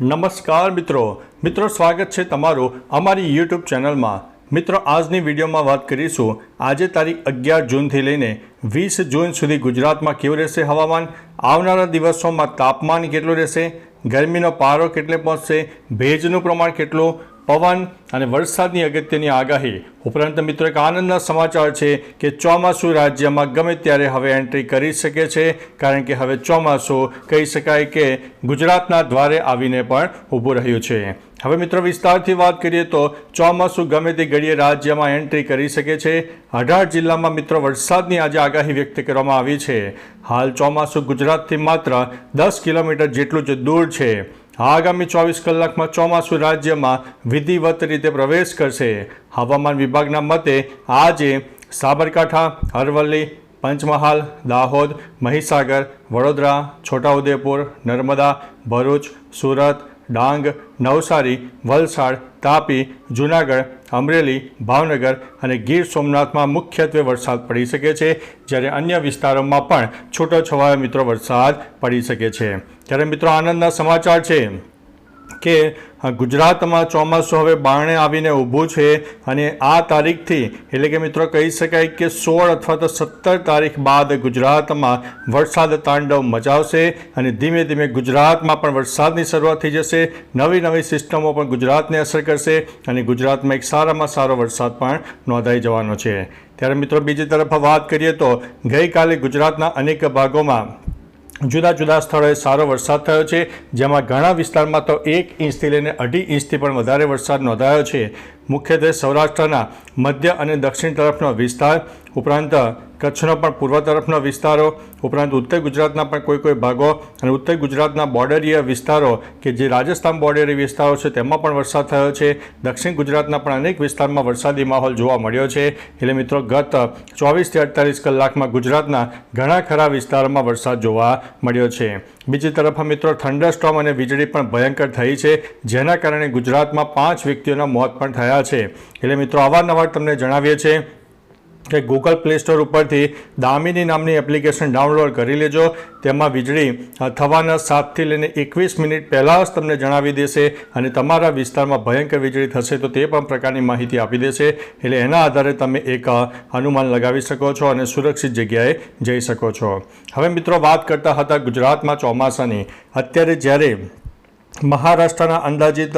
નમસ્કાર મિત્રો. મિત્રો, સ્વાગત છે તમારું અમારી યુટ્યુબ ચેનલમાં. મિત્રો, આજની વિડીયોમાં વાત કરીશું. આજે તારીખ અગિયાર જૂનથી લઈને વીસ જૂન સુધી ગુજરાતમાં કેવું રહેશે હવામાન? આવનારા દિવસોમાં તાપમાન કેટલું રહેશે? ગરમીનો પારો કેટલે પહોંચશે? ભેજનું પ્રમાણ કેટલું? પવન અને વરસાદની અગત્યની આગાહી. ઉપરાંત મિત્રો, એક આનંદના સમાચાર છે કે ચોમાસું રાજ્યમાં ગમે ત્યારે હવે એન્ટ્રી કરી શકે છે, કારણ કે હવે ચોમાસું કહી શકાય કે ગુજરાતના દ્વારે આવીને પણ ઊભું રહ્યું છે. હવે મિત્રો, વિસ્તારથી વાત કરીએ તો ચોમાસું ગમે તે ઘડીએ રાજ્યમાં એન્ટ્રી કરી શકે છે. અઢાર જિલ્લામાં મિત્રો, વરસાદની આજે આગાહી વ્યક્ત કરવામાં આવી છે. હાલ ચોમાસું ગુજરાતથી માત્ર દસ કિલોમીટર જેટલું જ દૂર છે. આગામી ચોવીસ કલાકમાં ચોમાસું રાજ્યમાં વિધિવત રીતે પ્રવેશ કરશે. હવામાન વિભાગના મતે આજે સાબરકાંઠા, અરવલ્લી, પંચમહાલ, દાહોદ, મહીસાગર, વડોદરા, છોટાઉદેપુર, નર્મદા, ભરૂચ, સુરત, ડાંગ, નવસારી, વલસાડ તાપી, જૂનાગઢ, અમરેલી, ભાવનગર અને ગીર સોમનાથમાં મુખ્યત્વે વરસાદ પડી શકે છે. જ્યારે અન્ય વિસ્તારોમાં પણ છૂટોછવાયો મિત્રો વરસાદ પડી શકે છે. ત્યારે મિત્રો આનંદના સમાચાર છે. કે ગુજરાતમાં ચોમાસું હવે બારણે આવીને ઊભું છે અને આ તારીખથી એટલે કે મિત્રો કહી શકાય કે સોળ અથવા તો સત્તર તારીખ બાદ ગુજરાતમાં વરસાદ તાંડવ મચાવશે અને ધીમે ધીમે ગુજરાતમાં પણ વરસાદની શરૂઆત થઈ જશે. નવી નવી સિસ્ટમો પણ ગુજરાતને અસર કરશે અને ગુજરાતમાં એક સારામાં સારો વરસાદ પણ નોંધાઈ જવાનો છે. ત્યારે મિત્રો બીજી તરફ વાત કરીએ તો ગઈકાલે ગુજરાતના અનેક ભાગોમાં જુદા જુદા સ્થળોએ સારો વરસાદ થયો છે. જેમાં ઘણા વિસ્તારમાં તો એક ઇંચથી લઈને અઢી ઇંચથી પણ વધારે વરસાદ નોંધાયો છે. મુખ્યત્વે સૌરાષ્ટ્રના મધ્ય અને દક્ષિણ તરફનો વિસ્તાર, ઉપરાંત કચ્છનો પણ પૂર્વ તરફનો વિસ્તારો, ઉપરાંત ઉત્તર ગુજરાતના પણ કોઈ કોઈ ભાગો અને ઉત્તર ગુજરાતના બોર્ડરીય વિસ્તારો કે જે રાજસ્થાન બોર્ડરી વિસ્તારો છે, તેમાં પણ વરસાદ થયો છે. દક્ષિણ ગુજરાતના પણ અનેક વિસ્તારમાં વરસાદી માહોલ જોવા મળ્યો છે. એટલે મિત્રો, ગત ચોવીસથી અડતાલીસ કલાકમાં ગુજરાતના ઘણા ખરા વિસ્તારોમાં વરસાદ જોવા મળ્યો છે. બીજી તરફ મિત્રો, થંડરસ્ટોમ અને વીજળી પણ ભયંકર થઈ છે, જેના કારણે ગુજરાતમાં પાંચ વ્યક્તિઓના મોત પણ થયા છે. એટલે મિત્રો, અવારનવાર તમને જણાવીએ છીએ કે ગૂગલ પ્લે સ્ટોર ઉપરથી દામિની નામની એપ્લિકેશન ડાઉનલોડ કરી લેજો. તેમાં વીજળી થવાના સાતથી લઈને એકવીસ મિનિટ પહેલાં જ તમને જણાવી દેશે અને તમારા વિસ્તારમાં ભયંકર વીજળી થશે તો તે પણ પ્રકારની માહિતી આપી દેશે. એટલે એના આધારે તમે એક અનુમાન લગાવી શકો છો અને સુરક્ષિત જગ્યાએ જઈ શકો છો. હવે મિત્રો, વાત કરતા હતા ગુજરાતમાં ચોમાસાની. અત્યારે જ્યારે મહારાષ્ટ્રના અંદાજિત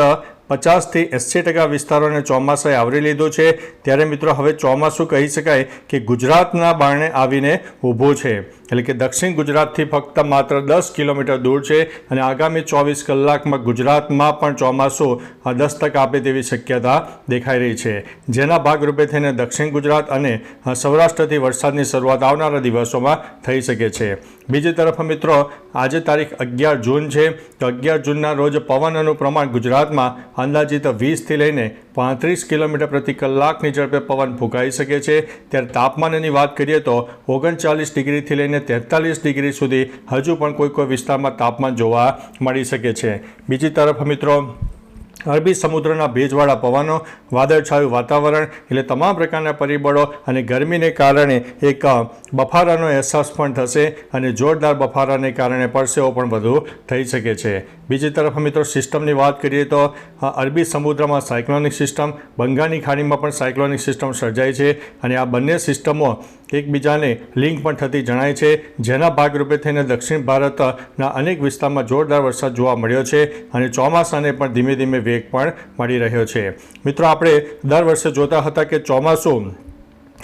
પચાસથી એંસી ટકા વિસ્તારોને ચોમાસાએ આવરી લીધો છે. ત્યારે મિત્રો, હવે ચોમાસું કહી શકાય કે ગુજરાતના બારણે આવીને ઊભો છે. એટલે કે દક્ષિણ ગુજરાતથી ફક્ત માત્ર દસ કિલોમીટર દૂર છે અને આગામી ચોવીસ કલાકમાં ગુજરાતમાં પણ ચોમાસું દસ દસ્તક આપે તેવી શક્યતા દેખાઈ રહી છે. જેના ભાગરૂપે થઈને દક્ષિણ ગુજરાત અને સૌરાષ્ટ્રથી વરસાદની શરૂઆત આવનારા દિવસોમાં થઈ શકે છે. બીજી તરફ મિત્રો, આજે તારીખ અગિયાર જૂન છે. તો અગિયાર જૂનના રોજ પવનનું પ્રમાણ ગુજરાતમાં અંદાજિત વીસથી લઈને પાંત્રીસ કિલોમીટર પ્રતિ કલાકની ઝડપે પવન ફૂંકાઈ શકે છે. ત્યારે તાપમાનની વાત કરીએ તો ઓગણચાલીસ ડિગ્રીથી લઈને તેતાલીસ ડિગ્રી સુધી હજુ પણ કોઈ કોઈ વિસ્તારમાં તાપમાન જોવા મળી શકે છે. બીજી તરફ મિત્રો, અરબી સમુદ્રના ભેજવાળા પવનો, વાદળછાયું વાતાવરણ એટલે તમામ પ્રકારના પરિબળો અને ગરમીને કારણે એક બફારાનો અહેસાસ પણ થશે અને જોરદાર બફારાને કારણે પરસેવો પણ વધુ થઈ શકે છે. બીજી તરફ મિત્રો, સિસ્ટમની વાત કરીએ તો અરબી સમુદ્રમાં સાયક્લોનિક સિસ્ટમ, બંગાળની ખાડીમાં પણ સાયક્લોનિક સિસ્ટમ સર્જાય છે અને આ બંને સિસ્ટમો એકબીજાને લિંક પણ થતી જણાય છે. જેના ભાગરૂપે થઈને દક્ષિણ ભારતના અનેક વિસ્તારમાં જોરદાર વરસાદ જોવા મળ્યો છે અને ચોમાસાને પણ ધીમે ધીમે વેગ પણ મળી રહ્યો છે. મિત્રો, આપણે દર વર્ષે જોતા હતા કે ચોમાસું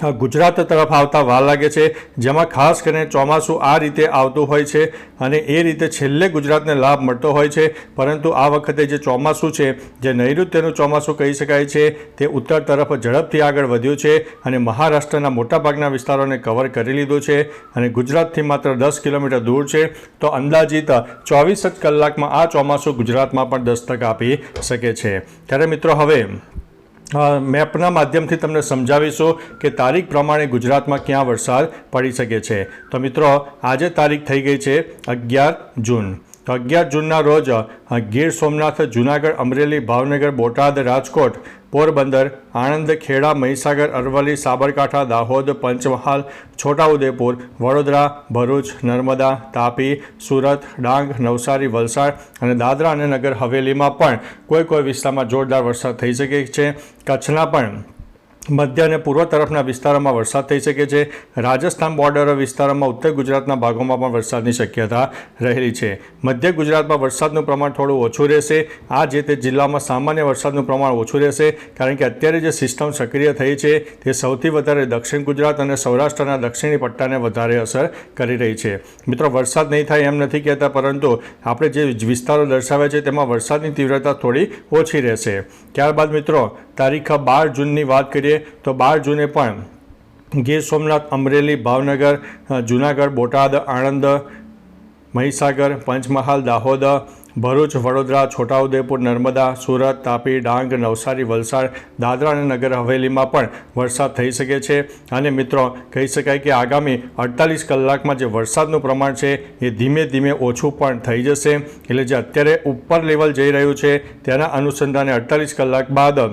ગુજરાત તરફ આવતા વાર લાગે છે, જેમાં ખાસ કરીને ચોમાસું આ રીતે આવતું હોય છે અને એ રીતે છેલ્લે ગુજરાતને લાભ મળતો હોય છે. પરંતુ આ વખતે જે ચોમાસું છે, જે નૈઋત્યનું ચોમાસું કહી શકાય છે, તે ઉત્તર તરફ ઝડપથી આગળ વધ્યું છે અને મહારાષ્ટ્રના મોટાભાગના વિસ્તારોને કવર કરી લીધું છે અને ગુજરાતથી માત્ર દસ કિલોમીટર દૂર છે. તો અંદાજિત ચોવીસ જ કલાકમાં આ ચોમાસું ગુજરાતમાં પણ દસ્તક આપી શકે છે. ત્યારે મિત્રો, હવે મેપના માધ્યમથી તમને સમજાવીશું કે તારીખ પ્રમાણે ગુજરાતમાં ક્યાં વરસાદ પડી શકે છે. તો મિત્રો, આજે તારીખ થઈ ગઈ છે અગિયાર જૂન. અગિયાર જૂનના રોજ ગીર સોમનાથ, જૂનાગઢ, અમરેલી, ભાવનગર, બોટાદ, રાજકોટ, પોરબંદર આણંદ ખેડા મહીસાગર, અરવલ્લી, સાબરકાંઠા, દાહોદ, પંચમહાલ, છોટાઉદેપુર, વડોદરા, ભરૂચ, નર્મદા, તાપી, સુરત, ડાંગ, નવસારી, વલસાડ અને દાદરા અને નગર હવેલીમાં પણ કોઈ કોઈ વિસ્તારમાં જોરદાર વરસાદ થઈ શકે છે. કચ્છના પણ મધ્ય અને પૂર્વ તરફના વિસ્તારોમાં વરસાદ થઈ શકે છે. રાજસ્થાન બોર્ડર વિસ્તારોમાં ઉત્તર ગુજરાતના ભાગોમાં પણ વરસાદની શક્યતા રહેલી છે. મધ્ય ગુજરાતમાં વરસાદનું પ્રમાણ થોડું ઓછું રહેશે. આ જે તે જિલ્લામાં સામાન્ય વરસાદનું પ્રમાણ ઓછું રહેશે, કારણ કે અત્યારે જે સિસ્ટમ સક્રિય થઈ છે, તે સૌથી વધારે દક્ષિણ ગુજરાત અને સૌરાષ્ટ્રના દક્ષિણી પટ્ટાને વધારે અસર કરી રહી છે. મિત્રો, વરસાદ નહીં થાય એમ નથી કહેતા, પરંતુ આપણે જે વિસ્તારો દર્શાવ્યા છે, તેમાં વરસાદની તીવ્રતા થોડી ઓછી રહેશે. ત્યારબાદ મિત્રો તારીખ બાર જૂનની વાત કરીએ તો બાર જૂને પણ ગીર સોમનાથ, અમરેલી, ભાવનગર, જૂનાગઢ, બોટાદ, આણંદ, મહીસાગર, પંચમહાલ, દાહોદ, ભરૂચ, વડોદરા, છોટાઉદેપુર, નર્મદા, સુરત, તાપી, ડાંગ, નવસારી, વલસાડ, દાદરા અને નગર હવેલીમાં પણ વરસાદ થઈ શકે છે. અને મિત્રો, કહી શકાય કે આગામી અડતાલીસ કલાકમાં જે વરસાદનું પ્રમાણ છે એ ધીમે ધીમે ઓછું પણ થઈ જશે. એટલે જે અત્યારે ઉપર લેવલ જઈ રહ્યું છે, તેના અનુસંધાને અડતાલીસ કલાક બાદ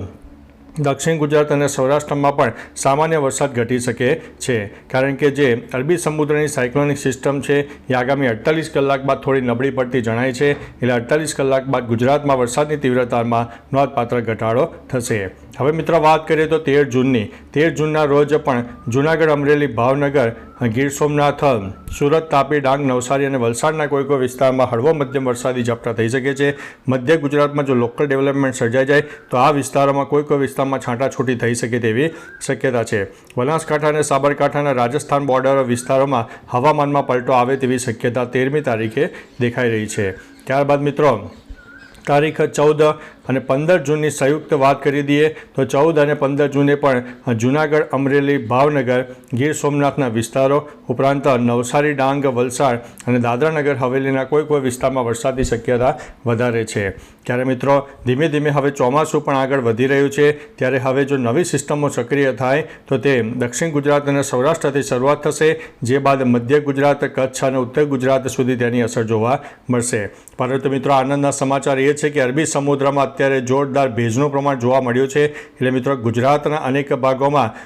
દક્ષિણ ગુજરાત અને સૌરાષ્ટ્રમાં પણ સામાન્ય વરસાદ ઘટી શકે છે. કારણ કે જે અરબી સમુદ્રની સાયક્લોનિક સિસ્ટમ છે, એ આગામી અડતાલીસ કલાક બાદ થોડી નબળી પડતી જણાય છે. એટલે અડતાલીસ કલાક બાદ ગુજરાતમાં વરસાદની તીવ્રતામાં નોંધપાત્ર ઘટાડો થશે. હવે મિત્રો, વાત કરીએ તો તેર જૂનની. તેર જૂનના રોજ પણ જૂનાગઢ, અમરેલી, ભાવનગર, ગીર સોમનાથ, સુરત, તાપી, ડાંગ, નવસારી અને વલસાડના કોઈ કોઈ વિસ્તારમાં હળવો મધ્યમ વરસાદી ઝાપટા થઈ શકે છે. મધ્ય ગુજરાતમાં જો લોકલ ડેવલપમેન્ટ સર્જાઈ જાય, તો આ વિસ્તારોમાં કોઈ કોઈ વિસ્તારમાં છાંટાછૂટી થઈ શકે તેવી શક્યતા છે. બનાસકાંઠા અને સાબરકાંઠાના રાજસ્થાન બોર્ડર વિસ્તારોમાં હવામાનમાં પલટો આવે તેવી શક્યતા તેરમી તારીખે દેખાઈ રહી છે. ત્યારબાદ મિત્રો, તારીખ ચૌદ અને પંદર જૂનની સંયુક્ત વાત કરી દઈએ તો ચૌદ અને પંદર જૂને પણ જૂનાગઢ, અમરેલી, ભાવનગર, ગીર સોમનાથના વિસ્તારો, ઉપરાંત નવસારી, ડાંગ, વલસાડ અને દાદરાનગર હવેલીના કોઈ કોઈ વિસ્તારમાં વરસાદની શક્યતા વધારે છે. ત્યારે મિત્રો, ધીમે ધીમે હવે ચોમાસું પણ આગળ વધી રહ્યું છે. ત્યારે હવે જો નવી સિસ્ટમો સક્રિય થાય, તો તે દક્ષિણ ગુજરાત અને સૌરાષ્ટ્રથી શરૂઆત થશે, જે બાદ મધ્ય ગુજરાત, કચ્છ અને ઉત્તર ગુજરાત સુધી તેની અસર જોવા મળશે. પરંતુ મિત્રો, આનંદના સમાચાર એ છે કે અરબી સમુદ્રમાં અત્યારે જોરદાર ભેજનું પ્રમાણ જોવા મળ્યું છે. એટલે મિત્રો ગુજરાતના અનેક ભાગોમાં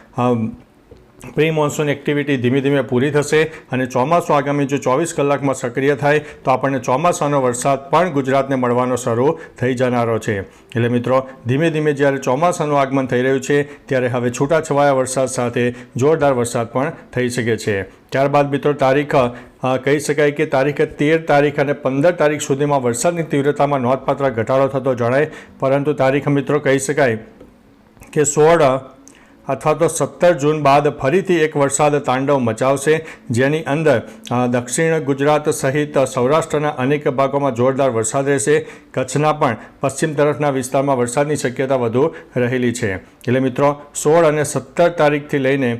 પ્રી મોન્સૂન એક્ટિવિટી ધીમે ધીમે પૂરી થશે અને ચોમાસું આગામી જો ચોવીસ કલાકમાં સક્રિય થાય, તો આપણને ચોમાસાનો વરસાદ પણ ગુજરાતને મળવાનો શરૂ થઈ જનારો છે. એટલે મિત્રો ધીમે ધીમે જ્યારે ચોમાસાનું આગમન થઈ રહ્યું છે, ત્યારે હવે છૂટાછવાયા વરસાદ સાથે જોરદાર વરસાદ પણ થઈ શકે છે. ત્યારબાદ મિત્રો, તારીખ કહી શકાય કે તારીખ તેર તારીખ અને પંદર તારીખ સુધીમાં વરસાદની તીવ્રતામાં નોંધપાત્ર ઘટાડો થતો જણાય. પરંતુ તારીખ મિત્રો કહી શકાય કે સોળ અથવા તો સત્તર જૂન બાદ ફરીથી એક વરસાદ તાંડવ મચાવશે, જેની અંદર દક્ષિણ ગુજરાત સહિત સૌરાષ્ટ્રના અનેક ભાગોમાં જોરદાર વરસાદ રહેશે. કચ્છના પણ પશ્ચિમ તરફના વિસ્તારમાં વરસાદની શક્યતા વધુ રહેલી છે. એટલે મિત્રો, સોળ અને સત્તર તારીખથી લઈને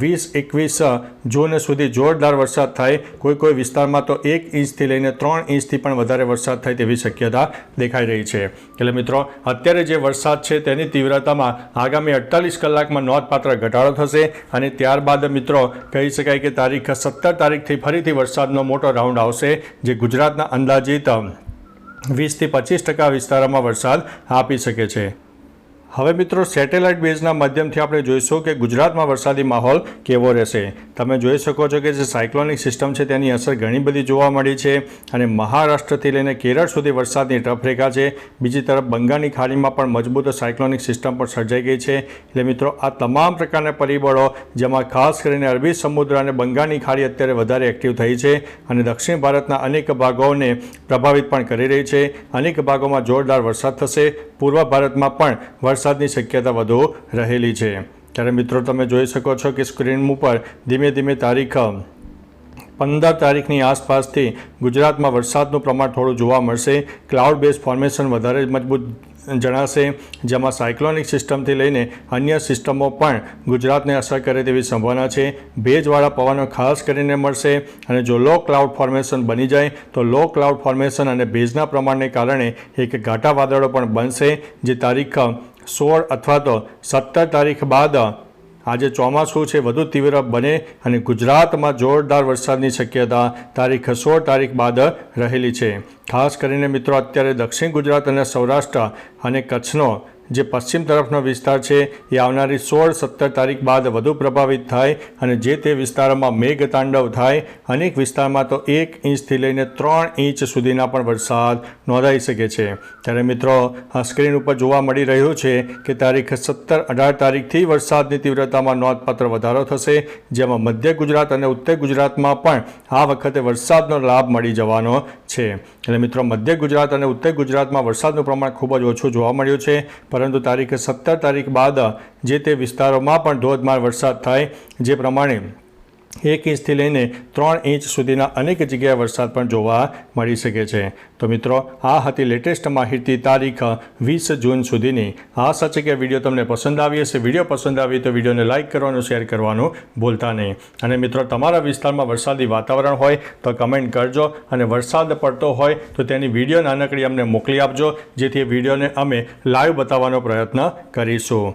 વીસ, એકવીસ જૂન સુધી જોરદાર વરસાદ થાય. કોઈ કોઈ વિસ્તારમાં તો એક ઇંચથી લઈને ત્રણ ઇંચથી પણ વધારે વરસાદ થાય તેવી શક્યતા દેખાઈ રહી છે. એટલે મિત્રો, અત્યારે જે વરસાદ છે તેની તીવ્રતામાં આગામી અડતાલીસ કલાકમાં નોંધપાત્ર ઘટાડો થશે અને ત્યારબાદ મિત્રો, કહી શકાય કે તારીખ સત્તર તારીખથી ફરીથી વરસાદનો મોટો રાઉન્ડ આવશે, જે ગુજરાતના અંદાજિત વીસથી પચીસ ટકા વિસ્તારોમાં વરસાદ આપી શકે છે. હવે મિત્રો સેટેલાઇટ બેઝના માધ્યમથી આપણે જોઈશું કે ગુજરાતમાં વરસાદી માહોલ કેવો રહેશે. તમે જોઈ શકો છો કે જે સાયક્લોનિક સિસ્ટમ છે, તેની અસર ઘણી બધી જોવા મળી છે અને મહારાષ્ટ્રથી લઈને કેરળ સુધી વરસાદની ટફરેખા છે. બીજી તરફ બંગાળની ખાડીમાં પણ મજબૂત સાયક્લોનિક સિસ્ટમ પણ સર્જાઈ ગઈ છે. એટલે મિત્રો, આ તમામ પ્રકારના પરિબળો, જેમાં ખાસ કરીને અરબી સમુદ્ર અને બંગાળની ખાડી અત્યારે વધારે એક્ટિવ થઈ છે અને દક્ષિણ ભારતના અનેક ભાગોને પ્રભાવિત પણ કરી રહી છે. અનેક ભાગોમાં જોરદાર વરસાદ થશે. પૂર્વ ભારતમાં પણ વરસાદની શક્યતા વધુ રહેલી છે. ત્યારે મિત્રો, તમે જોઈ શકો છો કે સ્ક્રીન ઉપર ધીમે ધીમે તારીખ, પંદર તારીખની આસપાસથી ગુજરાતમાં વરસાદનું પ્રમાણ થોડું જોવા મળશે. ક્લાઉડ બેઝ ફોર્મેશન વધારે મજબૂત જણાશે, જેમાં સાયક્લોનિક સિસ્ટમથી લઈને અન્ય સિસ્ટમો પણ ગુજરાતને અસર કરે તેવી સંભાવના છે. ભેજવાળા પવનો ખાસ કરીને મળશે અને જો લો ક્લાઉડ ફોર્મેશન બની જાય, તો લો ક્લાઉડ ફોર્મેશન અને ભેજના પ્રમાણને કારણે એક ઘાટા વાદળો પણ બનશે, જે તારીખ સોળ અથવા તો સત્તર તારીખ બાદ આજે ચોમાસું છે, વધુ તીવ્ર બને અને ગુજરાતમાં જોરદાર વરસાદની શક્યતા તારીખ સોળ તારીખ બાદ રહેલી છે. ખાસ કરીને મિત્રો, અત્યારે દક્ષિણ ગુજરાત અને સૌરાષ્ટ્ર અને કચ્છનો જે પશ્ચિમ તરફનો વિસ્તાર છે, એ આવનારી સોળ સત્તર તારીખ બાદ વધુ પ્રભાવિત થાય અને જે તે વિસ્તારોમાં મેઘતાંડવ થાય, અનેક વિસ્તારમાં તો એક ઇંચથી લઈને ત્રણ ઇંચ સુધીના પણ વરસાદ નોંધાઈ શકે છે. ત્યારે મિત્રો, આ સ્ક્રીન ઉપર જોવા મળી રહ્યું છે કે તારીખ સત્તર અઢાર તારીખથી વરસાદની તીવ્રતામાં નોંધપાત્ર વધારો થશે, જેમાં મધ્ય ગુજરાત અને ઉત્તર ગુજરાતમાં પણ આ વખતે વરસાદનો લાભ મળી જવાનો છે. એટલે મિત્રો, મધ્ય ગુજરાત અને ઉત્તર ગુજરાતમાં વરસાદનું પ્રમાણ ખૂબ જ ઓછું જોવા મળ્યું છે. પરંતુ તારીખ સત્તર તારીખ બાદ, જે તે વિસ્તારોમાં પણ ધોધમાર વરસાદ થાય, જે પ્રમાણે એક ઇંચથી લઈને ત્રણ ઇંચ સુધીના અનેક જગ્યાએ વરસાદ પણ જોવા મળી શકે છે. તો મિત્રો, આ હતી લેટેસ્ટ માહિતી તારીખ વીસ જૂન સુધીની. આ છે કે વીડિયો તમને પસંદ આવી હશે? વીડિયો પસંદ આવી તો વિડીયોને લાઇક કરવાનું શેર કરવાનું ભૂલતા નહીં. અને મિત્રો, તમારા વિસ્તારમાં વરસાદી વાતાવરણ હોય તો કમેન્ટ કરજો. અને વરસાદ પડતો હોય તો તેની વીડિયો નાનકડી અમને મોકલી આપજો, જેથી એ વિડીયોને અમે લાઈવ બતાવવાનો પ્રયત્ન કરીશું.